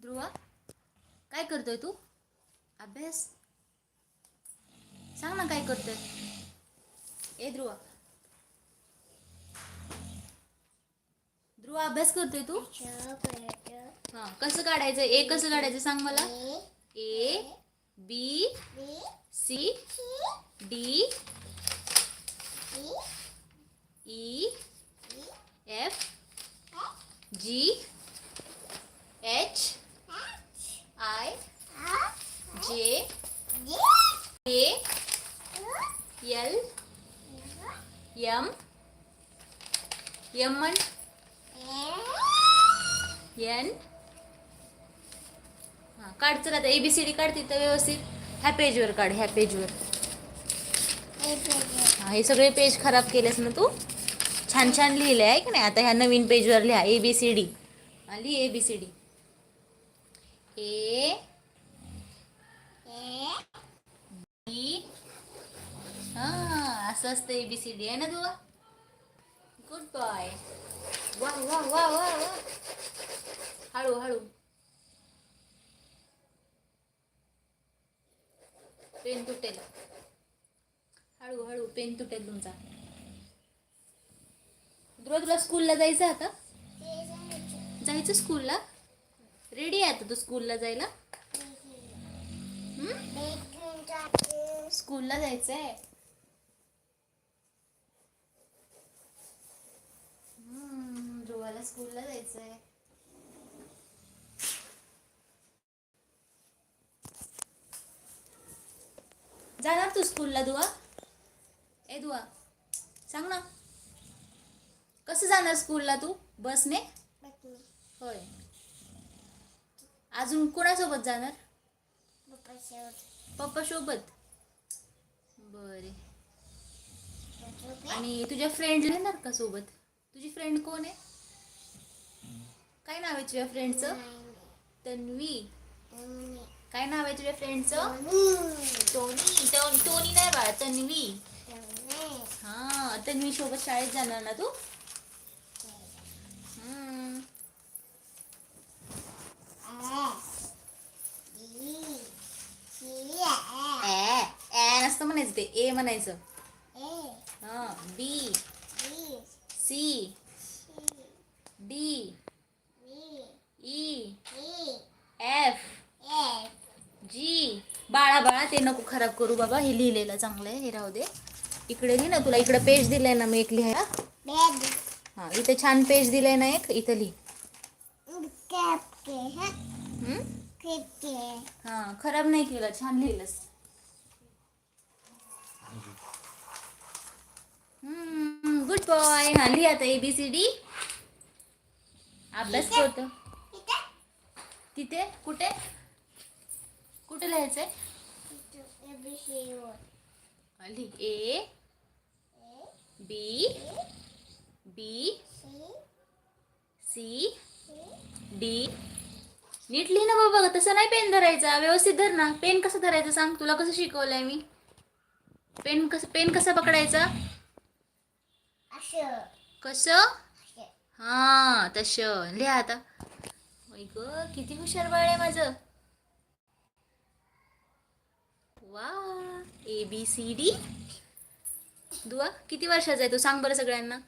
ध्रुवा काय करतोय तू? अभ्यास? सांग ना काय करतोय. ए ध्रुवा. ध्रुवा अभ्यास करतोय तू? हा कसं काढायचं? ए कसं काढायचं सांग मला? A B C D E F G H I J K L M M म्हण एन हां काढ चला आता ए बी सी डी काढते तर व्यवस्थित. ह्या पेजवर काढ ह्या पेजवर हां हे सगळे पेज खराब केलेस ना तू? छान छान लिहिले आहे की नाही आता ह्या नवीन पेजवर लिहा ए बी सी डी लिही ए बी सी डी ए बी हां असं असतं ए बी सी डी आहे ना तुला? गुड बॉय वा वा वा वा वा. हळू हळू. पेन तुटेल. हळू हळू पेन तुटेल तुमचा. ध्रुव तुला स्कूलला जायचं आता? जायचं. स्कूलला रेडी आहे आता तू स्कूलला जायला? स्कूलला जायचं आहे ध्रुवाला स्कूलला जायचं आहे जाणार तू स्कूलला दुआ? ए दुआ सांग ना. कसं जाणार स्कूलला तू? बसने. होय. अजून कोणासोबत जाणार? पप्पा सोबत. बरे. आणि तुझ्या फ्रेंड येणार का सोबत? तुझी फ्रेंड कोण आहे? काय नाव आहे तुझ्या फ्रेंडचं तन्वी. काय नाव आहे तुझ्या फ्रेंडचं टोनी. टोनी नाही बाळा तन्वी. हा तन्वी सोबत शाळेत जाणार ना तू हम्म. ए ए नसतं म्हणायचं ते ए म्हणायचं. हा B. C. D. E. F. G. बाळा बाळा ते नको खराब करू बाबा. हे लिहिलेलं चांगलं आहे हे राहू दे. इकडे लिही ना तुला. इकडे पेज दिलंय ना मी एक लिहायला. हा इथे छान पेज दिलंय ना एक. इथं लिही? हा खराब नाही केलं. छान लिहिलंस. गुड बॉय हा लिही आता ए बी सी डी अभ्यास करतो तिथे? कुठे? कुठे लिहायचंय? लिही. A B B C D नीट लिही ना बाबा तसं नाही पेन धरायचा. व्यवस्थित धर ना. पेन कसं धरायचं सांग? तुला कसं शिकवलंय मी? पेन कसं पेन कसं पकडायचा? कसं? हा. तसं. लिहा आता. ग किती हुशार बाळ आहे माझं. वा ए बी सी डी दुआ किती वर्षाचा आहे तू? सांग बरं सगळ्यांना.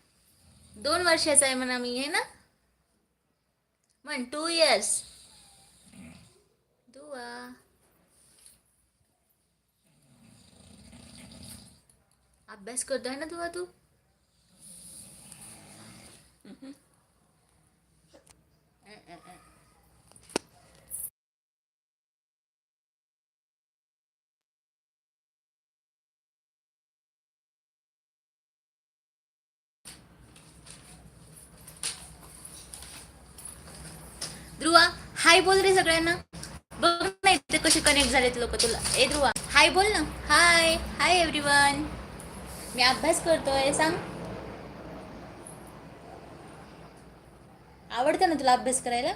दोन वर्षाचा आहे म्हणा मी आहे ना? म्हण टू इयर्स दुआ. अभ्यास करतोय ना दुआ तू? ध्रुवा हाय बोल रे सगळ्यांना. बघ नाही ते कसे कनेक्ट झालेत लोक तुला. ए ध्रुवा. हाय बोल ना. हाय. हाय एव्हरीवन मी अभ्यास करतोय. सांग. आवडतं ना तुला अभ्यास करायला?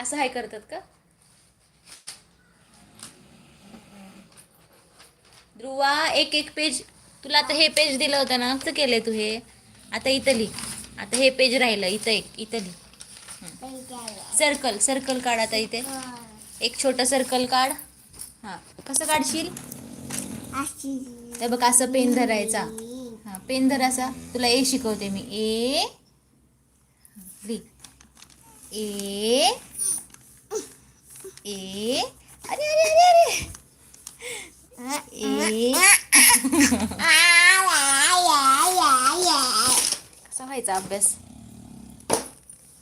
असं हाय करतात का? ध्रुवा एक एक पेज तुला आता हे पेज दिलं होतं ना? असं केलंय तू हे. आता इथं आता हे पेज राहिलं. इथं एक. इथं सर्कल सर्कल काढ आता इथे. एक छोटं सर्कल काढ. हां. कसं काढशील? हे बघ असं पेन धरायचा. हां पेन धरायचा. तुला ए शिकवते मी. ए ए ए अरे अरे अरे अरे. कसा व्हायचा अभ्यास?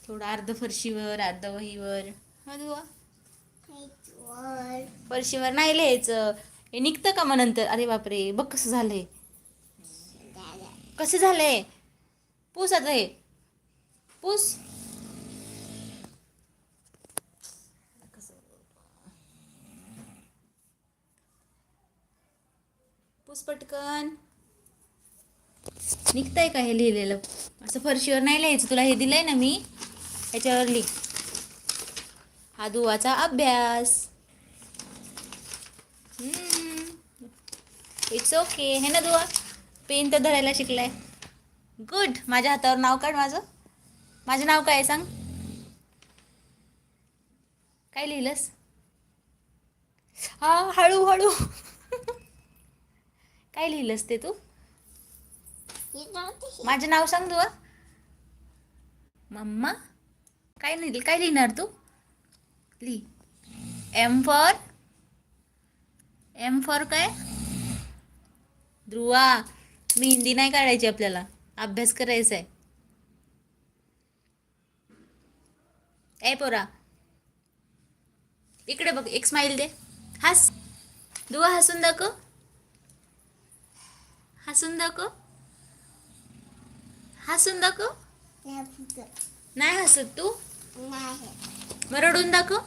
थोडं अर्ध फरशीवर अर्ध वहीवर हा दुवा फरशीवर नाही लिहायचं. हे निघतं का मग नंतर? अरे बापरे बघ कसं झालंय. कसं झालंय? पूस आता हे. पूस. पूस पटकन. निघतंय का हे लिहिलेलं? असं फरशीवर नाही लिहायचं. तुला हे दिलंय ना मी? याच्यावर लिह. हा दुवाचा अभ्यास. इट्स ओके हे ना दुवा पेन तर धरायला शिकलाय. गुड माझ्या हातावर नाव काढ माझं. माझं नाव काय आहे सांग? काय लिहिलंस? हा हळू हळू काय लिहिलंस ते तू? माझं नाव सांग तू मम्मा? काय लिहिलं? काय लिहिणार तू? लिह. एम फॉर एम फॉर काय? ध्रुवा मेहंदी नाही काढायची आपल्याला. अभ्यास करायचा आहे ए पोरा इकडे बघ एक स्माईल दे. हस. ध्रुवा हसून दाखव. हसून दाखव. हसून दाखव. नाही हसत तू? मग रडून दाखव.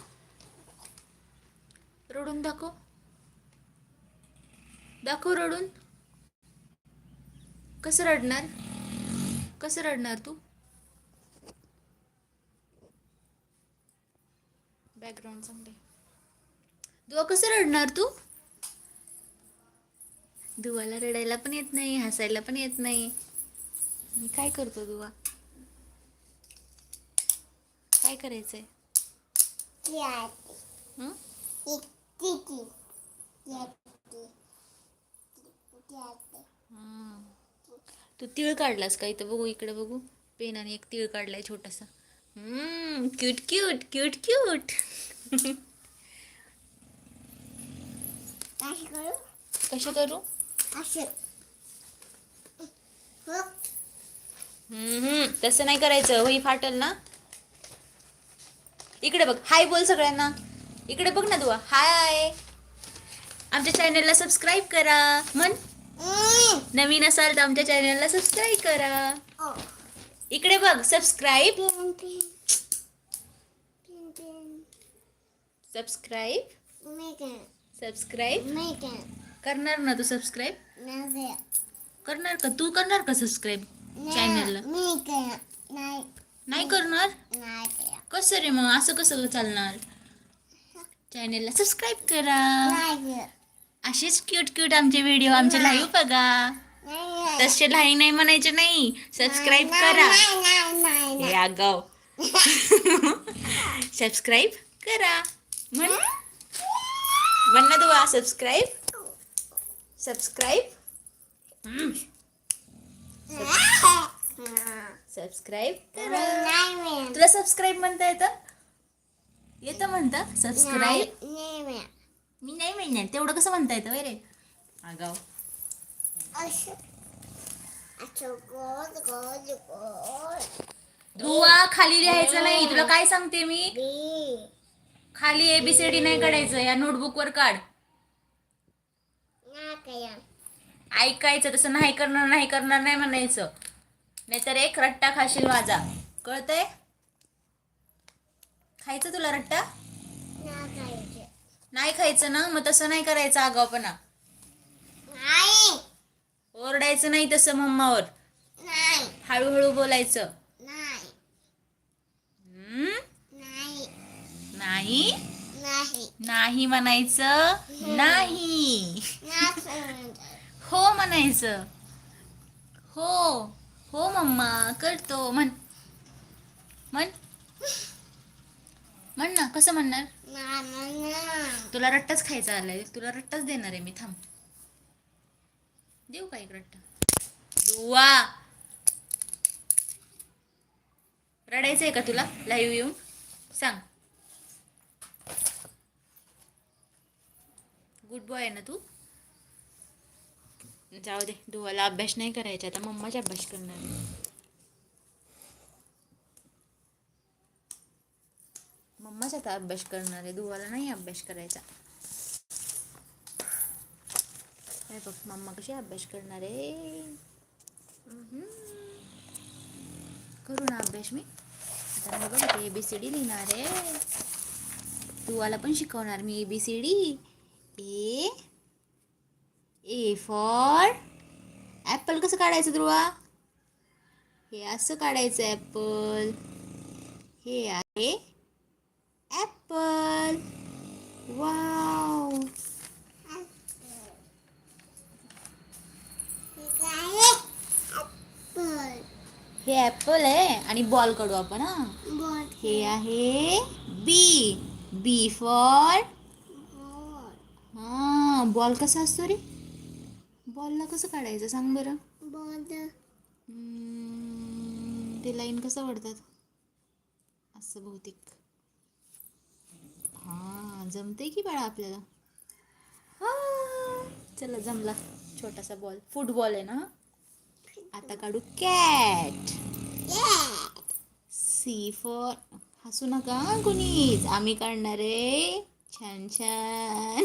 रडून दाखव. दाखव रडून. कसं रडणार? कसं रडणार तू? बॅकग्राऊंड चांगले दुवा कसं रडणार तू? दुवाला रडायला पण येत नाही हसायला पण येत नाही. मी काय करतो दुवा? काय करायचंय? हं? हां. तू तीळ काढलास का? इथं बघू इकडे बघू. पेनाने एक तीळ काढलाय छोटासा. क्यूट क्यूट क्यूट क्यूट कशी करू? हम्म, तसं नाही करायचं. होई फाटल ना. इकडे बघ. हाय बोल सगळ्यांना. इकडे बघ ना दुवा. हाय. आमच्या चॅनलला सबस्क्राईब करा. म्हण. नवीन असाल तर आमच्या चॅनलला सबस्क्राईब करा. इकडे बघ सबस्क्राईब सबस्क्राईब सबस्क्राईब करणार ना तू सबस्क्राईब करणार का? तू करणार का सबस्क्राईब चॅनलला नाही करणार? कसं रे मग? असं कसं चालणार? चॅनलला सबस्क्राईब करा. असेच क्यूट क्यूट आमचे व्हिडिओ आमचे लाईव्ह बघा. तसे लाई नाही म्हणायचे नाही. सबस्क्राईब करा. हे आगाव सबस्क्राईब करा. म्हण. म्हण ना दुवा सबस्क्राईब सबस्क्राईब सबस्क्राईब करा. तुला सबस्क्राईब म्हणता येतं? येतं म्हणता? सबस्क्राईब मी नाही म्हणणार तेवढं कसं म्हणता येतं वय रे आगाव दुवा खाली लिहायचं नाही तुला काय सांगते मी? खाली एबीसीडी नाही काढायचं या नोटबुक वर काढ. ऐकायचं तसं नाही करणार नाही करणार नाही म्हणायचं. नाहीतर एक रट्टा खाशील माझा. कळतंय? खायचं तुला रट्टा? नाही खायचं ना मग तसं नाही करायचं आगावपणा ओरडायचं नाही तसं मम्मावर. हळूहळू बोलायचं. हम्म? नाही. नाही? म्हणायचं? नाही हो म्हणायचं. हो. हो मम्मा करतो. म्हण. म्हण. म्हण ना कसं म्हणणार? तुला रट्टाच खायचा आलाय तुला रट्टाच देणार आहे मी थांब. देऊ का एक रट्टा? दुवा. रडायचंय का तुला? लाईव्ह येऊन? सांग. गुड बॉय आहे ना तू? जाऊ दे दुवाला अभ्यास नाही करायचा आता मम्माचा अभ्यास करणार आहे. आता अभ्यास करणार आहे दुवाला नाही अभ्यास करायचा. काय बघ मम्मा कशी अभ्यास करणार? आहे करू ना अभ्यास मी. आता मी बघ ए बी सी डी लिहिणार आहे. दुवाला पण शिकवणार मी A B C D A A for apple कसं काढायचं ध्रुवा हे असं काढायचं ॲपल हे आहे ॲपल वाव हे ॲपल आहे. आणि बॉल काढू आपण हा. हे आहे बी बी फॉर हा बॉल कसा असतो रे? बॉलला कसं काढायचं सांग बरं? हम्म, ते लाईन कसं वाढतात असं बहुतेक. हा जमते की बाळा आपल्याला? हा, चला जमला. छोटासा बॉल फुटबॉल आहे ना? आता काढू. कॅट सी फॉर हसू नका कुणीच. आम्ही काढणार आहे. छान छान.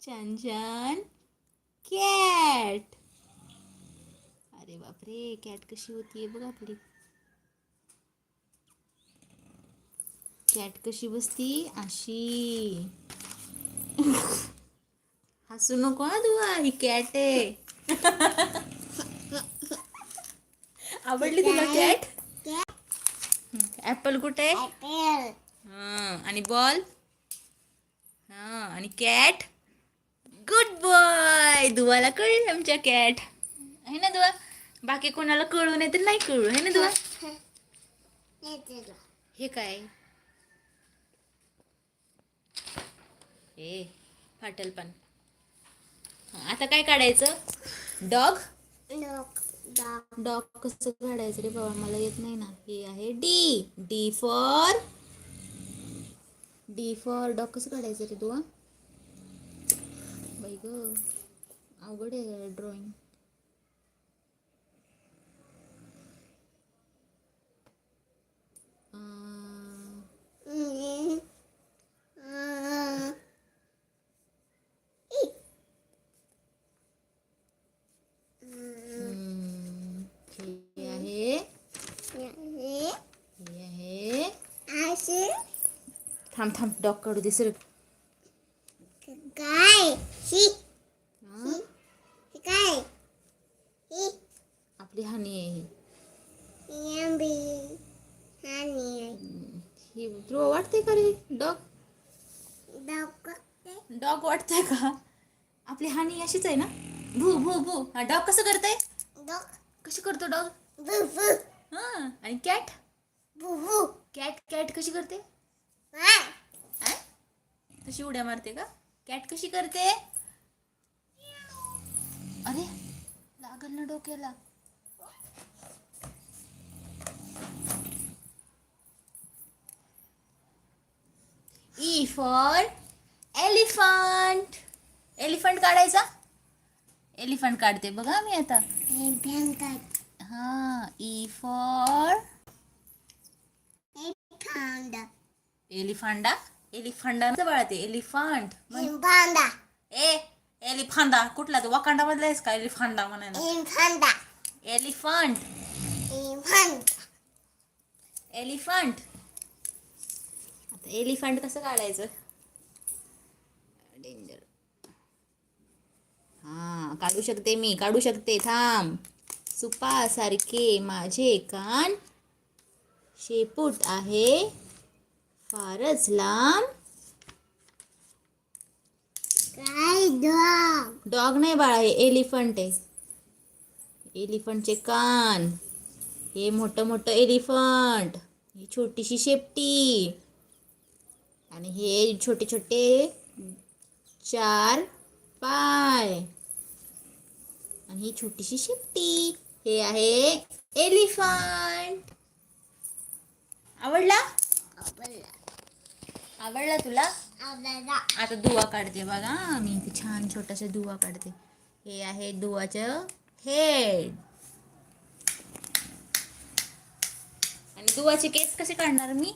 छान छान. कॅट अरे बापरे कॅट कशी होतीये बघ आपली. कॅट कशी बसती? अशी. हसू नको हा दुआ ही कॅट आहे. आवडली तुला कॅट? ऍपल कुठे? हा आणि बॉल? हा आणि कॅट? गुड बॉय दुवाला कळेल आमच्या कॅट. आहे ना दुवा? बाकी कोणाला कळू नाही तर नाही कळू. आहे ना दुवा? हे काय? ए फाटल पण. आता काय काढायचं? डॉग डॉग कसं काढायचं रे बाबा? मला येत नाही ना. हे आहे D D for D for dog कसं काढायचं रे तू बाई ग अवघड आहे ड्रॉइंग हे आहे हे आहे थांब थांब डॉग काढू दे सर. आपली हानी आहे ही. ही ध्रुव वाटते का रे? डॉग? डॉग वाटतंय. का? आपली हानी अशीच आहे ना? भू भू भू. हा डॉग कसं करतंय? कशी करतो डॉग? हा आणि कॅट? कॅट कॅट कशी करते? कशी उड्या मारते का? कॅट कशी करते? अरे लागल ना डोक्याला. ई फॉर एलिफंट एलिफंट काढायचा? एलिफंट काढते बघा मी आता. हा ई फॉर एलिफांडा? एलिफांडा बाळा ते एलिफंट. ए एलिफांडा. कुठला तो? वकांडा मधला आहेस का? एलिफांडा म्हणायला. एलिफंट. एलिफंट. आता एलिफंट कसं काढायचं? डेंजर हा काढू शकते मी काढू शकते. थांब. सुपासारखे माझे कान शेपूट आहे. फारच लांब. डॉग नाही बाळा हे एलिफंट आहे. एलिफंटचे कान. हे मोठं मोठं एलिफंट ही छोटीशी शेपटी. आणि हे छोटे छोटे चार पाय. आणि ही छोटीशी शेपटी. हे आहे एलिफंट आवडला? आवडला. तुला? आता दुवा काढते बघा. मी इथे छान छोटासा दुवा काढते. हे आहे दुवाचं हेड आणि दुवाचे केस कसे काढणार मी?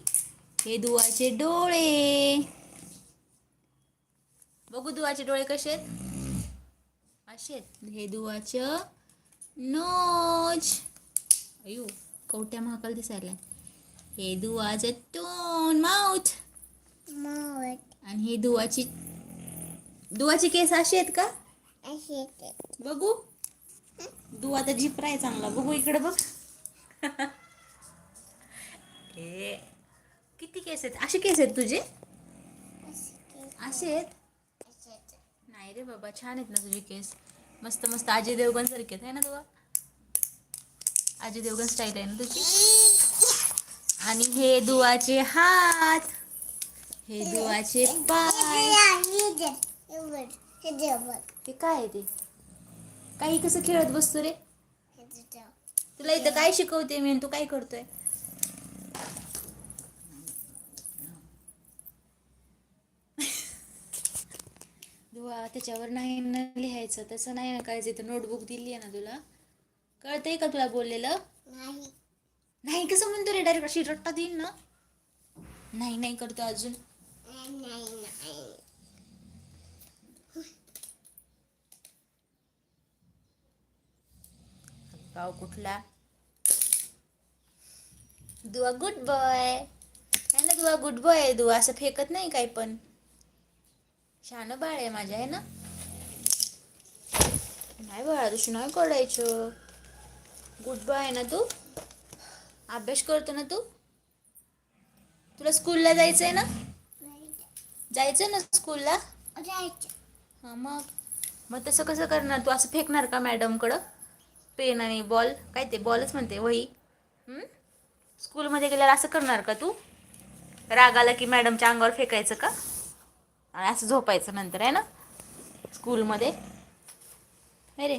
हे दुवाचे डोळे. बघू दुवाचे डोळे कसे आहेत. असे हे दुवाचं नोज अयो कवट्या महाकाल दिसायला हे दुवाचं तोंड माउथ आणि हे दुवाची दुवाचे केस असे आहेत का? बघू. दुवा तर झिपरा आहे चांगला. बघू इकडे बघ. हे किती केस आहेत? असे केस आहेत तुझे? असे आहेत. नाही रे बाबा छान आहेत ना तुझे केस. मस्त मस्त. अजय देवगण सारखे आहेत ना तुला? अजय देवगण स्टाईल आहे ना तुझी? आणि हे दुवाचे हात. हे दुवाचे पाय. ते काय आहे ते? काही कसं खेळत बसतो रे? तुला इथं काय शिकवते मी तू काय करतोय? दुवा त्याच्यावर नाही न लिहायचं. तसं नाही ना करायचं. इथं नोटबुक दिली आहे ना तुला. कळतंय का तुला बोललेलं? नाही. कसं म्हणतो रे? डायरेक्ट अशी रट्टा देईन ना. नाही नाही करतो अजून. गाव कुठला? दुवा गुड बॉय आहे ना दुवा गुड बॉय आहे दुवा. असं फेकत नाही काही पण. छान बाळ आहे माझ्या आहे ना? नाही बाळा तशी नाही कळायचं गुड बॉय आहे ना तू? अभ्यास करतो ना तू? तुला स्कूलला जायचं आहे ना? जायचं ना स्कूलला? हां मग? मग तसं कसं करणार तू? असं फेकणार का मॅडमकडं? पेन आणि बॉल? काय ते? बॉलच म्हणते वही. हं? स्कूलमध्ये गेल्यावर असं करणार का तू? राग आला की मॅडमच्या अंगावर फेकायचं का? आणि असं झोपायचं नंतर आहे ना? स्कूलमध्ये. नाही रे?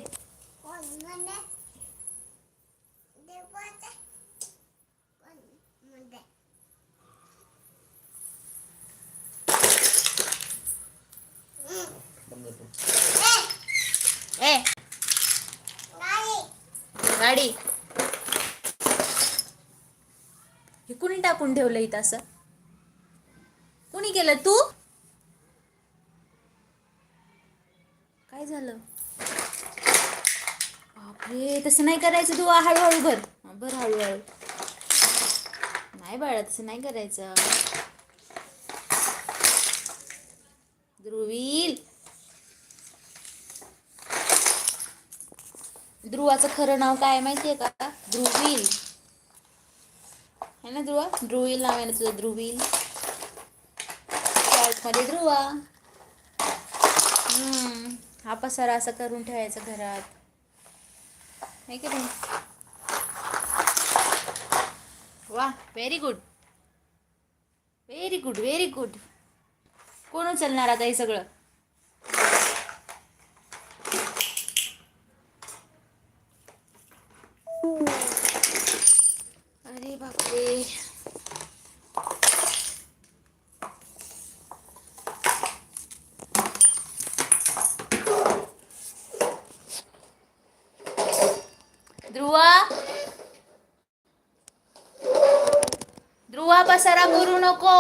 ए. गाडी. हे कुणी टाकून ठेवलं इथं असं? कुणी केलं? तू? काय झालं? बापरे तसं नाही करायचं तू हळूहळू भर. भर हळूहळू. नाही बाळा तसं नाही करायचं. ध्रुवील. ध्रुवाचं खरं नाव काय आहे माहितीये का? ध्रुवील. है ना ध्रुवा? ध्रुवील नाव आहे ना तुझं ध्रुवील. मध्ये ध्रुवा. हम्म, हा पसारा असा करून ठेवायचा घरात. नाही की नाही? वा very good very good very good कोण उचलणार आता हे सगळं अरे बापरे ध्रुवा ध्रुवा पसारा करू नको.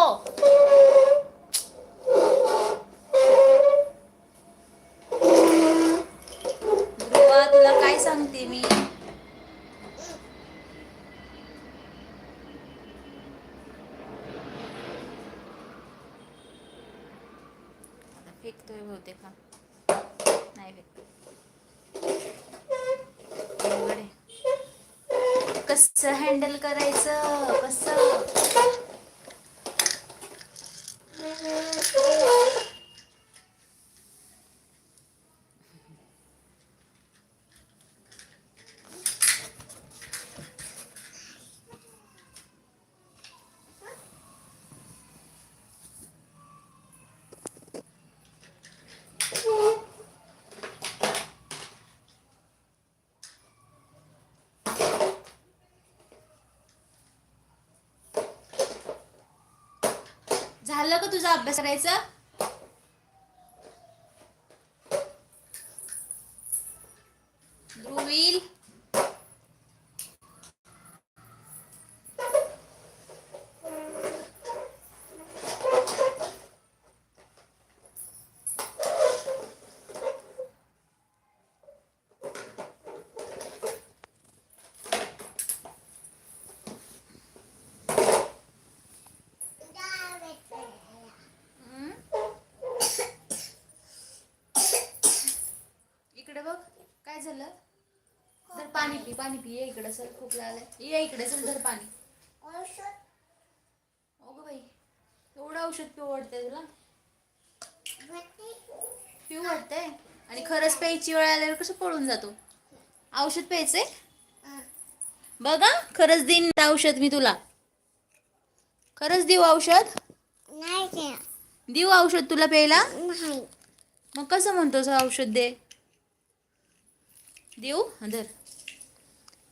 ध्रुवा तुला काय सांगते मी? फेकतोय बहुतेक हा. नाही फेकतो. कसं हँडल करायचं? कसं का तुझा अभ्यास करायचा ध्रुवील हम्म? इकडे बघ काय झालं धर पाणी पी पाणी पी ये इकडे सर खूप लागलंय ये इकडे चल धर पाणी. अगं बाई एवढं औषध पिऊ वाटतंय तुला? पिऊ वाटतंय? आणि खरंच प्यायची वेळ आल्यावर कसं पळून जातो? औषध प्यायचंय? बघा खरंच देईन औषध मी तुला. खरंच देऊ औषध? देऊ औषध तुला प्यायला? मग कसं म्हणतोस औषध दे? देऊ? धर.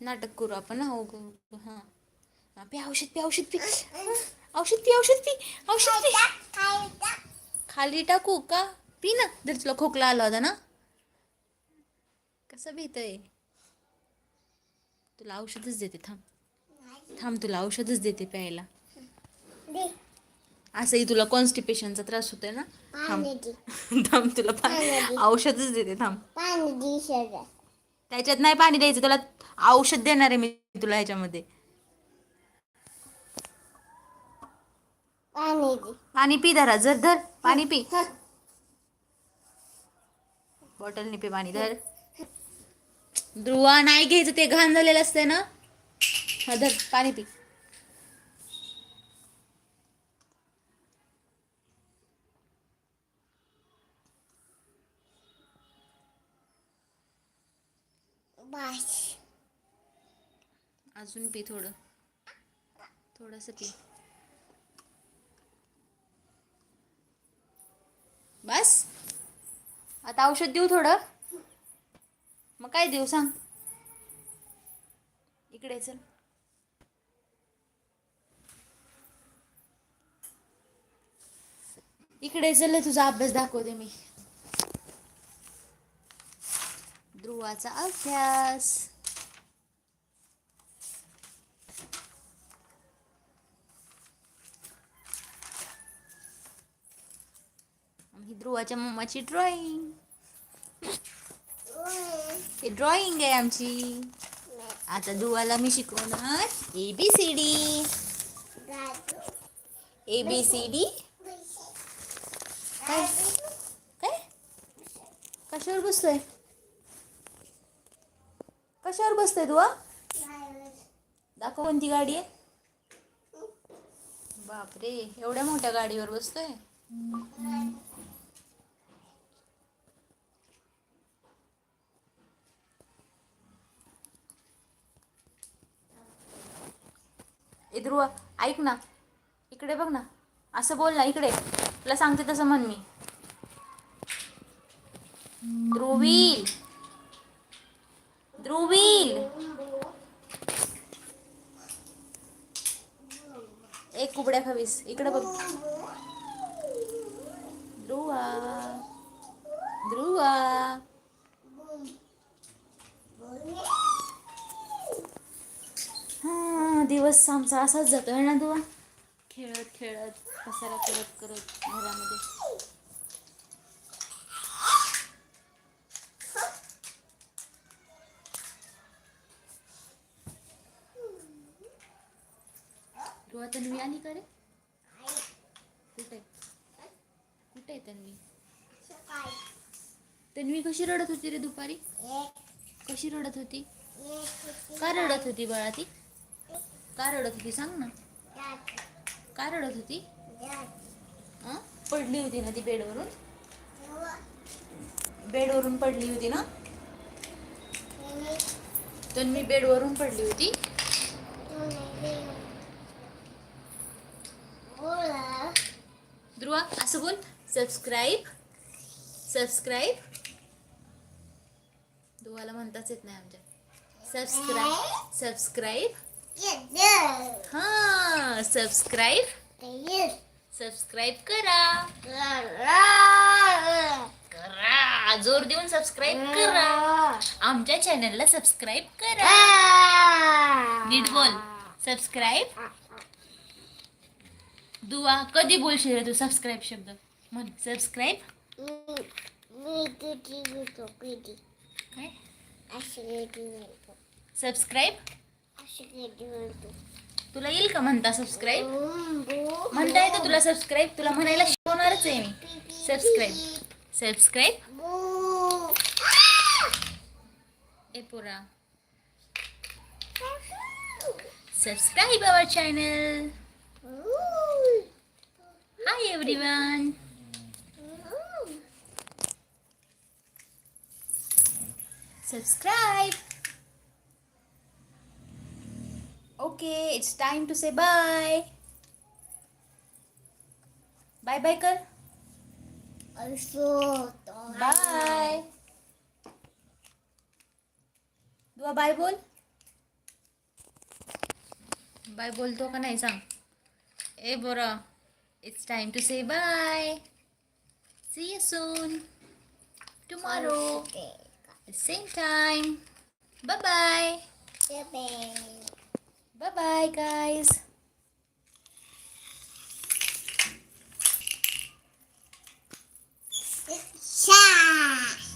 नाटक करू आपण ना? हो. हा पी औषध पी औषध पी. औषध पी औषध पी. औषध पी. खाली टाकू का? पी ना जर तुला खोकला आला होता ना? कसं भीतय? तुला औषधच देते थांब. थांब तुला औषधच देते प्यायला. असंही तुला कॉन्स्टिपेशनचा त्रास होतोय ना? थांब. थांब तुला औषधच देते थांब. त्याच्यात नाही पाणी द्यायचं तुला औषध देणार आहे मी तुला ह्याच्यामध्ये. पाणी पी धरा जर धर पाणी पी. बॉटलने पी पाणी धर. ध्रुवा नाही घ्यायचं ते घाण झालेलं असतंय ना. हा धर पाणी पी. अजून पी थोडं. थोडंसं पी. बस. आता औषध देऊ थोडं. मग काय देऊ सांग. इकडे चल. इकडे चल तुझा अभ्यास दाखवते मी. ध्रुवाचा अभ्यास. ही ध्रुवाच्या मम्माची ड्रॉइंग हे ड्रॉइंग आहे आमची आता ध्रुवाला मी शिकवणार A B C D A B C D काय काय कशावर बसतोय कशावर बसतोय हा? दाखव कोणती गाडी आहे बापरे एवढ्या मोठ्या गाडीवर बसतोय ए ध्रुव ऐक ना. इकडे बघ ना. असं बोल ना इकडे. तुला सांगते तसं म्हण मी. ध्रुवील. ध्रुवील. एक कुबड्या खावीस. इकडे बघ. ध्रुवा. ध्रुवा. हा दिवस आमचा असाच जातोय ना तू खेळत खेळत पसारा करत करत घरामध्ये. ध्रुवा तन्वी आली का रे? कुठे? कुठे आहे तन्वी? तन्वी कशी रडत होती रे दुपारी? कशी रडत होती. का रडत होती बाळा ती? काय रडत होती सांग ना. काय रडत होती? पडली होती ना ती बेडवरून? बेडवरून पडली होती ना? तर मी बेडवरून पडली होती. ध्रुवा असं बोल. सबस्क्राईब सबस्क्राईब ध्रुवाला म्हणताच येत नाही आमच्या. सबस्क्राईब सबस्क्राईब हा सबस्क्राईब सबस्क्राईब करा. करा. जोर देऊन सबस्क्राईब करा. आमच्या चॅनलला सबस्क्राईब करा. नीट बोल. सबस्क्राईब दुआ कधी बोलशील रे तू सबस्क्राईब शब्द? म्हण सबस्क्राईब काय? सबस्क्राईब तुला येईल का म्हणता सबस्क्राईब म्हणता येतं तुला सबस्क्राईब तुला म्हणायला शिकवणारच आहे मी. सबस्क्राईब सबस्क्राईब ए पुरा. Subscribe our channel hi everyone subscribe Okay, it's time to say bye. Bye bye कर. Bye. दुआ बाय बोल बाय बोलतो का नाही सांग ए बरं it's time to say bye see you soon tomorrow same time. Bye bye. Bye-bye, guys. Yeah.